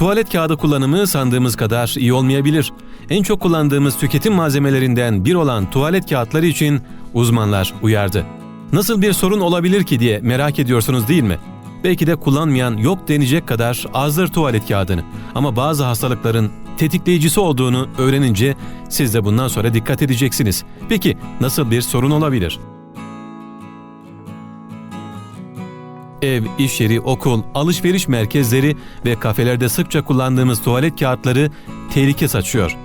Tuvalet kağıdı kullanımı sandığımız kadar iyi olmayabilir. En çok kullandığımız tüketim malzemelerinden bir olan tuvalet kağıtları için uzmanlar uyardı. Nasıl bir sorun olabilir ki diye merak ediyorsunuz değil mi? Belki de kullanmayan yok denecek kadar azdır tuvalet kağıdını. Ama bazı hastalıkların tetikleyicisi olduğunu öğrenince siz de bundan sonra dikkat edeceksiniz. Peki nasıl bir sorun olabilir? Ev, iş yeri, okul, alışveriş merkezleri ve kafelerde sıkça kullandığımız tuvalet kağıtları tehlike saçıyor.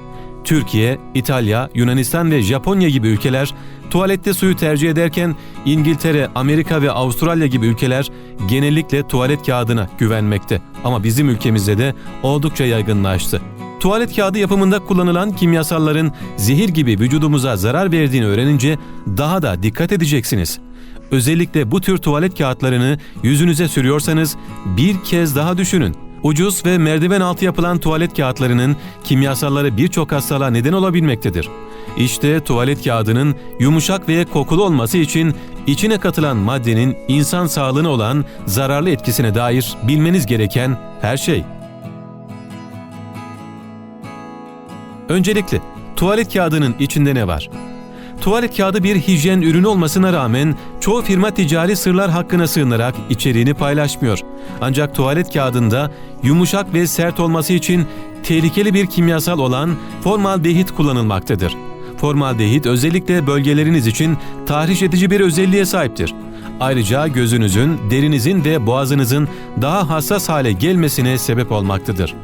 Türkiye, İtalya, Yunanistan ve Japonya gibi ülkeler tuvalette suyu tercih ederken İngiltere, Amerika ve Avustralya gibi ülkeler genellikle tuvalet kağıdına güvenmekte. Ama bizim ülkemizde de oldukça yaygınlaştı. Tuvalet kağıdı yapımında kullanılan kimyasalların zehir gibi vücudumuza zarar verdiğini öğrenince daha da dikkat edeceksiniz. Özellikle bu tür tuvalet kağıtlarını yüzünüze sürüyorsanız bir kez daha düşünün. Ucuz ve merdiven altı yapılan tuvalet kağıtlarının kimyasalları birçok hastalığa neden olabilmektedir. İşte tuvalet kağıdının yumuşak ve kokulu olması için içine katılan maddenin insan sağlığına olan zararlı etkisine dair bilmeniz gereken her şey. Öncelikle tuvalet kağıdının içinde ne var? Tuvalet kağıdı bir hijyen ürünü olmasına rağmen çoğu firma ticari sırlar hakkına sığınarak içeriğini paylaşmıyor. Ancak tuvalet kağıdında yumuşak ve sert olması için tehlikeli bir kimyasal olan formaldehit kullanılmaktadır. Formaldehit özellikle bölgeleriniz için tahriş edici bir özelliğe sahiptir. Ayrıca gözünüzün, derinizin ve boğazınızın daha hassas hale gelmesine sebep olmaktadır.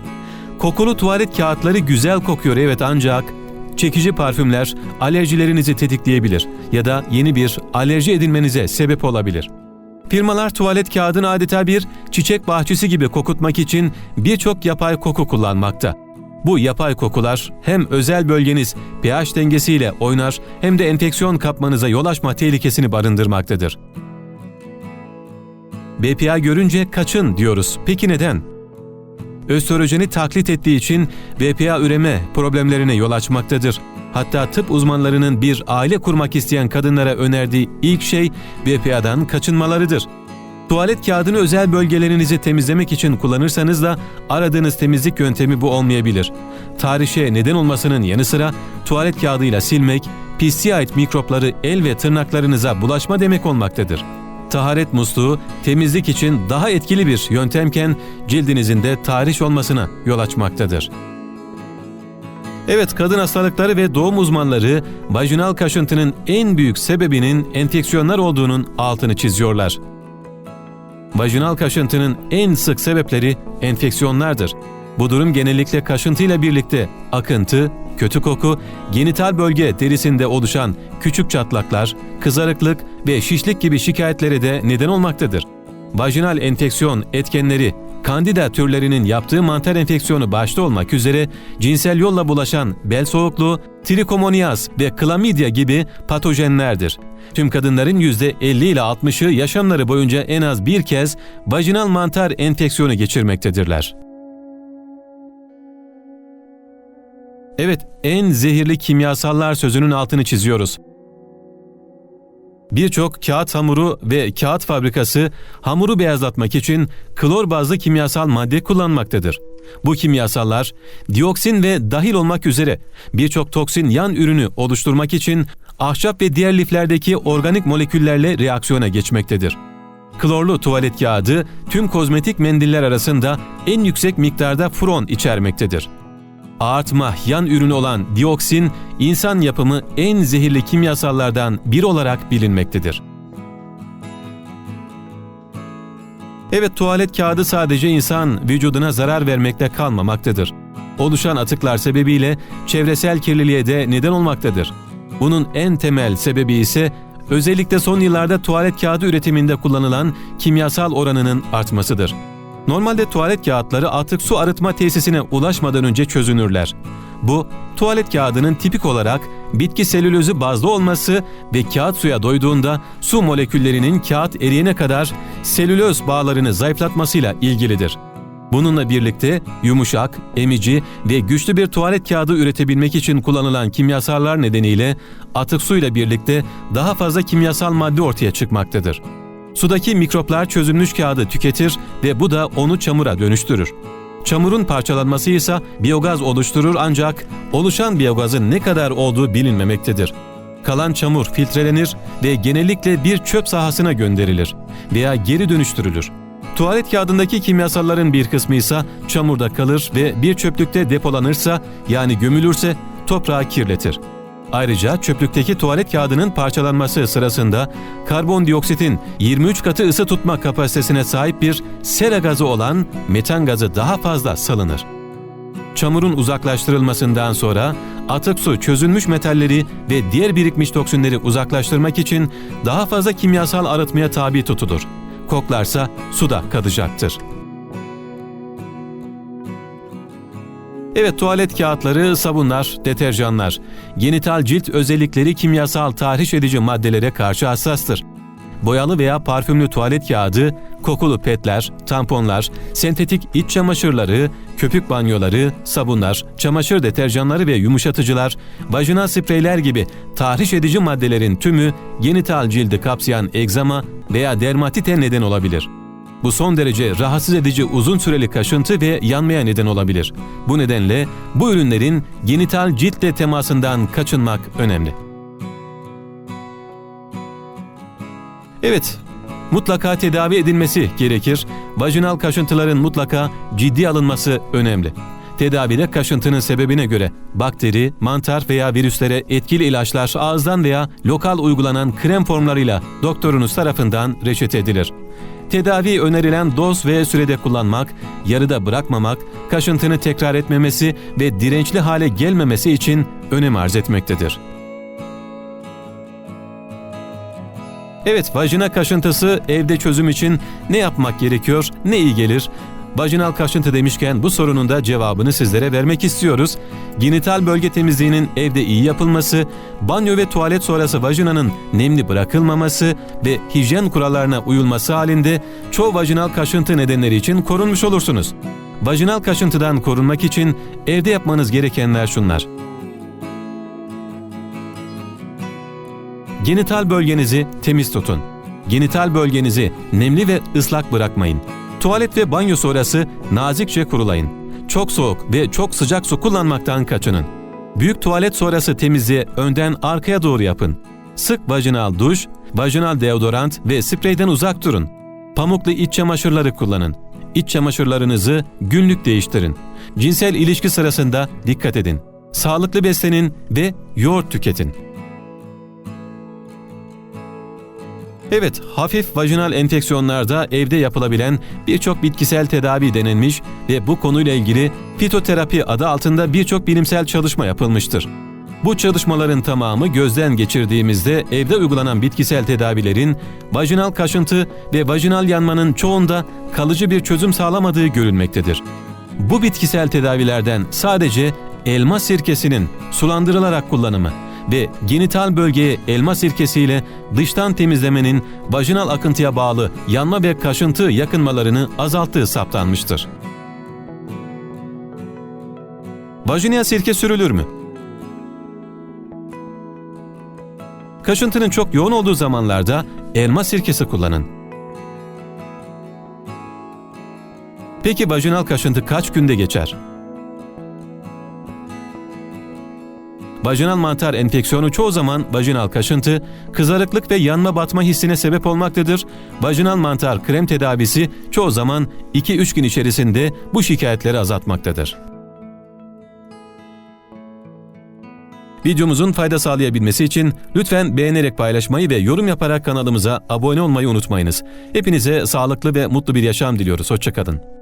Kokulu tuvalet kağıtları güzel kokuyor evet ancak çekici parfümler alerjilerinizi tetikleyebilir ya da yeni bir alerji edinmenize sebep olabilir. Firmalar tuvalet kağıdını adeta bir çiçek bahçesi gibi kokutmak için birçok yapay koku kullanmakta. Bu yapay kokular hem özel bölgeniz pH dengesiyle oynar hem de enfeksiyon kapmanıza yol açma tehlikesini barındırmaktadır. BPA görünce kaçın diyoruz. Peki neden? Östrojeni taklit ettiği için BPA üreme problemlerine yol açmaktadır. Hatta tıp uzmanlarının bir aile kurmak isteyen kadınlara önerdiği ilk şey BPA'dan kaçınmalarıdır. Tuvalet kağıdını özel bölgelerinizi temizlemek için kullanırsanız da aradığınız temizlik yöntemi bu olmayabilir. Tarihçe neden olmasının yanı sıra tuvalet kağıdıyla silmek, pisliğe ait mikropları el ve tırnaklarınıza bulaşma demek olmaktadır taharet musluğu temizlik için daha etkili bir yöntemken cildinizin de tahriş olmasına yol açmaktadır. Evet, kadın hastalıkları ve doğum uzmanları vajinal kaşıntının en büyük sebebinin enfeksiyonlar olduğunun altını çiziyorlar. Vajinal kaşıntının en sık sebepleri enfeksiyonlardır. Bu durum genellikle kaşıntıyla birlikte akıntı, kötü koku, genital bölge derisinde oluşan küçük çatlaklar, kızarıklık ve şişlik gibi şikayetlere de neden olmaktadır. Vajinal enfeksiyon etkenleri Kandida türlerinin yaptığı mantar enfeksiyonu başta olmak üzere cinsel yolla bulaşan bel soğukluğu, trikomoniaz ve klamidya gibi patojenlerdir. Tüm kadınların %50 ile 60'ı yaşamları boyunca en az bir kez vajinal mantar enfeksiyonu geçirmektedirler. Evet, en zehirli kimyasallar sözünün altını çiziyoruz. Birçok kağıt hamuru ve kağıt fabrikası hamuru beyazlatmak için klor bazlı kimyasal madde kullanmaktadır. Bu kimyasallar dioksin ve dahil olmak üzere birçok toksin yan ürünü oluşturmak için ahşap ve diğer liflerdeki organik moleküllerle reaksiyona geçmektedir. Klorlu tuvalet kağıdı tüm kozmetik mendiller arasında en yüksek miktarda furon içermektedir ağartma yan ürünü olan dioksin, insan yapımı en zehirli kimyasallardan biri olarak bilinmektedir. Evet tuvalet kağıdı sadece insan vücuduna zarar vermekte kalmamaktadır. Oluşan atıklar sebebiyle çevresel kirliliğe de neden olmaktadır. Bunun en temel sebebi ise özellikle son yıllarda tuvalet kağıdı üretiminde kullanılan kimyasal oranının artmasıdır. Normalde tuvalet kağıtları atık su arıtma tesisine ulaşmadan önce çözünürler. Bu, tuvalet kağıdının tipik olarak bitki selülozü bazlı olması ve kağıt suya doyduğunda su moleküllerinin kağıt eriyene kadar selüloz bağlarını zayıflatmasıyla ilgilidir. Bununla birlikte yumuşak, emici ve güçlü bir tuvalet kağıdı üretebilmek için kullanılan kimyasallar nedeniyle atık suyla birlikte daha fazla kimyasal madde ortaya çıkmaktadır. Sudaki mikroplar çözülmüş kağıdı tüketir ve bu da onu çamura dönüştürür. Çamurun parçalanması ise biyogaz oluşturur ancak oluşan biyogazın ne kadar olduğu bilinmemektedir. Kalan çamur filtrelenir ve genellikle bir çöp sahasına gönderilir veya geri dönüştürülür. Tuvalet kağıdındaki kimyasalların bir kısmı ise çamurda kalır ve bir çöplükte depolanırsa yani gömülürse toprağı kirletir. Ayrıca çöplükteki tuvalet kağıdının parçalanması sırasında karbondioksitin 23 katı ısı tutma kapasitesine sahip bir sera gazı olan metan gazı daha fazla salınır. Çamurun uzaklaştırılmasından sonra atık su çözülmüş metalleri ve diğer birikmiş toksinleri uzaklaştırmak için daha fazla kimyasal arıtmaya tabi tutulur. Koklarsa suda kalacaktır. Evet tuvalet kağıtları, sabunlar, deterjanlar, genital cilt özellikleri kimyasal tahriş edici maddelere karşı hassastır. Boyalı veya parfümlü tuvalet kağıdı, kokulu petler, tamponlar, sentetik iç çamaşırları, köpük banyoları, sabunlar, çamaşır deterjanları ve yumuşatıcılar, vajinal spreyler gibi tahriş edici maddelerin tümü genital cildi kapsayan egzama veya dermatite neden olabilir. Bu son derece rahatsız edici uzun süreli kaşıntı ve yanmaya neden olabilir. Bu nedenle bu ürünlerin genital ciltle temasından kaçınmak önemli. Evet, mutlaka tedavi edilmesi gerekir. Vajinal kaşıntıların mutlaka ciddi alınması önemli. Tedavide kaşıntının sebebine göre bakteri, mantar veya virüslere etkili ilaçlar ağızdan veya lokal uygulanan krem formlarıyla doktorunuz tarafından reçete edilir. Tedavi önerilen doz ve sürede kullanmak, yarıda bırakmamak, kaşıntını tekrar etmemesi ve dirençli hale gelmemesi için önem arz etmektedir. Evet, vajina kaşıntısı evde çözüm için ne yapmak gerekiyor, ne iyi gelir? Vajinal kaşıntı demişken bu sorunun da cevabını sizlere vermek istiyoruz. Genital bölge temizliğinin evde iyi yapılması, banyo ve tuvalet sonrası vajinanın nemli bırakılmaması ve hijyen kurallarına uyulması halinde çoğu vajinal kaşıntı nedenleri için korunmuş olursunuz. Vajinal kaşıntıdan korunmak için evde yapmanız gerekenler şunlar. Genital bölgenizi temiz tutun. Genital bölgenizi nemli ve ıslak bırakmayın. Tuvalet ve banyo sonrası nazikçe kurulayın. Çok soğuk ve çok sıcak su kullanmaktan kaçının. Büyük tuvalet sonrası temizliği önden arkaya doğru yapın. Sık vajinal duş, vajinal deodorant ve spreyden uzak durun. Pamuklu iç çamaşırları kullanın. İç çamaşırlarınızı günlük değiştirin. Cinsel ilişki sırasında dikkat edin. Sağlıklı beslenin ve yoğurt tüketin. Evet, hafif vajinal enfeksiyonlarda evde yapılabilen birçok bitkisel tedavi denenmiş ve bu konuyla ilgili fitoterapi adı altında birçok bilimsel çalışma yapılmıştır. Bu çalışmaların tamamı gözden geçirdiğimizde evde uygulanan bitkisel tedavilerin vajinal kaşıntı ve vajinal yanmanın çoğunda kalıcı bir çözüm sağlamadığı görülmektedir. Bu bitkisel tedavilerden sadece elma sirkesinin sulandırılarak kullanımı ve genital bölgeye elma sirkesiyle dıştan temizlemenin vajinal akıntıya bağlı yanma ve kaşıntı yakınmalarını azalttığı saptanmıştır. Vajinaya sirke sürülür mü? Kaşıntının çok yoğun olduğu zamanlarda elma sirkesi kullanın. Peki vajinal kaşıntı kaç günde geçer? Vajinal mantar enfeksiyonu çoğu zaman vajinal kaşıntı, kızarıklık ve yanma batma hissine sebep olmaktadır. Vajinal mantar krem tedavisi çoğu zaman 2-3 gün içerisinde bu şikayetleri azaltmaktadır. Videomuzun fayda sağlayabilmesi için lütfen beğenerek paylaşmayı ve yorum yaparak kanalımıza abone olmayı unutmayınız. Hepinize sağlıklı ve mutlu bir yaşam diliyoruz. Hoşçakalın.